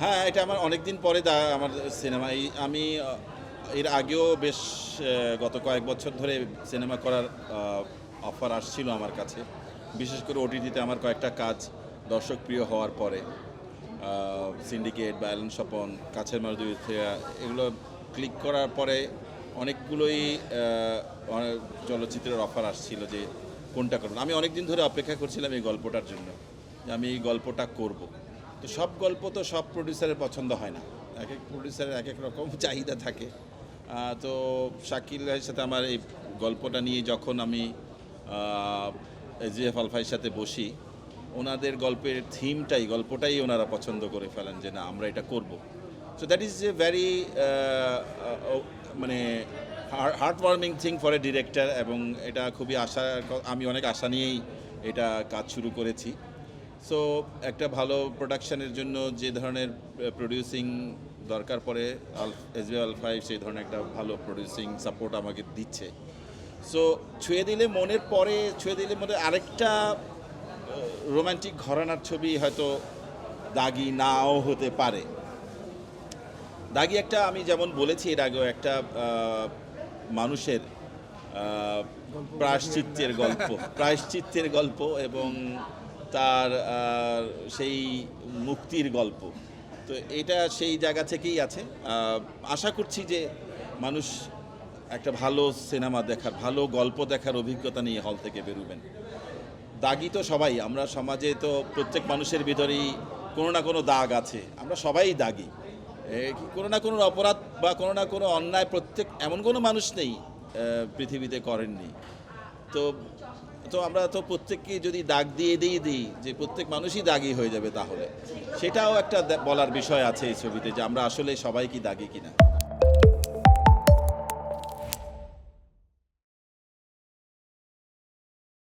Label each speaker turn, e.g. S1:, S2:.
S1: হ্যাঁ এটা আমার অনেক দিন পরে দা আমার সিনেমা। এই আমি এর আগেও বেশ গত কয়েক বছর ধরে সিনেমা করার অফার আসছিল আমার কাছে। বিশেষ করে ওটিটিতে আমার কয়েকটা কাজ দর্শক প্রিয় হওয়ার পরে সিন্ডিকেট বা অ্যালেন স্বপন কাছের মারুদি এগুলো ক্লিক করার পরে অনেকগুলোই চলচ্চিত্রের অফার আসছিল যে কোনটা করবেন আমি অনেক দিন ধরে অপেক্ষা করছিলাম এই গল্পটার জন্য আমি এই গল্পটা করব। তো সব গল্প তো সব প্রডিউসারের পছন্দ হয় না। এক এক প্রডিউসারের এক এক রকম চাহিদা থাকে। তো শাকিল ভাইয়ের সাথে আমার এই গল্পটা নিয়ে যখন আমি এজিএফ আলফাইয়ের সাথে বসি, ওনাদের গল্পের থিমটাই গল্পটাই ওনারা পছন্দ করে ফেলেন যে, না, আমরা এটা করব। So that is a very মানে heart warming thing for a director এবং এটা খুবই আশা, আমি অনেক আশা নিয়েই এটা কাজ শুরু করেছি। সো একটা ভালো প্রোডাকশানের জন্য যে ধরনের প্রডিউসিং দরকার পড়ে আল এস আল ফাইভ সেই ধরনের একটা ভালো প্রডিউসিং সাপোর্ট আমাকে দিচ্ছে। সো ছুঁয়ে দিলে মনের পরে ছুঁয়ে দিলে মনে আরেকটা রোমান্টিক ঘরানার ছবি হয়তো দাগি নাও হতে পারে। দাগি একটা আমি যেমন বলেছি এর আগেও একটা মানুষের প্রায়শ্চিত্তের গল্প। প্রায়শ্চিত্তের গল্প এবং তার সেই মুক্তির গল্প। তো এটা সেই জায়গা থেকেই আছে। আশা করছি যে মানুষ একটা ভালো সিনেমা দেখার, ভালো গল্প দেখার অভিজ্ঞতা নিয়ে হল থেকে বেরোবেন। দাগি তো সবাই, আমরা সমাজে তো প্রত্যেক মানুষের ভিতরেই কোনো না কোনো দাগ আছে। আমরা সবাই দাগি। কোনো না কোনো অপরাধ বা কোনো না কোনো অন্যায় প্রত্যেক, এমন কোনো মানুষ নেই পৃথিবীতে করেননি। তো তো আমরা তো প্রত্যেককে যদি দাগ দিয়ে দিয়ে দিই, যে প্রত্যেক মানুষই দাগি হয়ে যাবে তাহলে। সেটাও একটা বলার বিষয় আছে এই ছবিতে যে আমরা আসলে সবাই কি দাগি কিনা।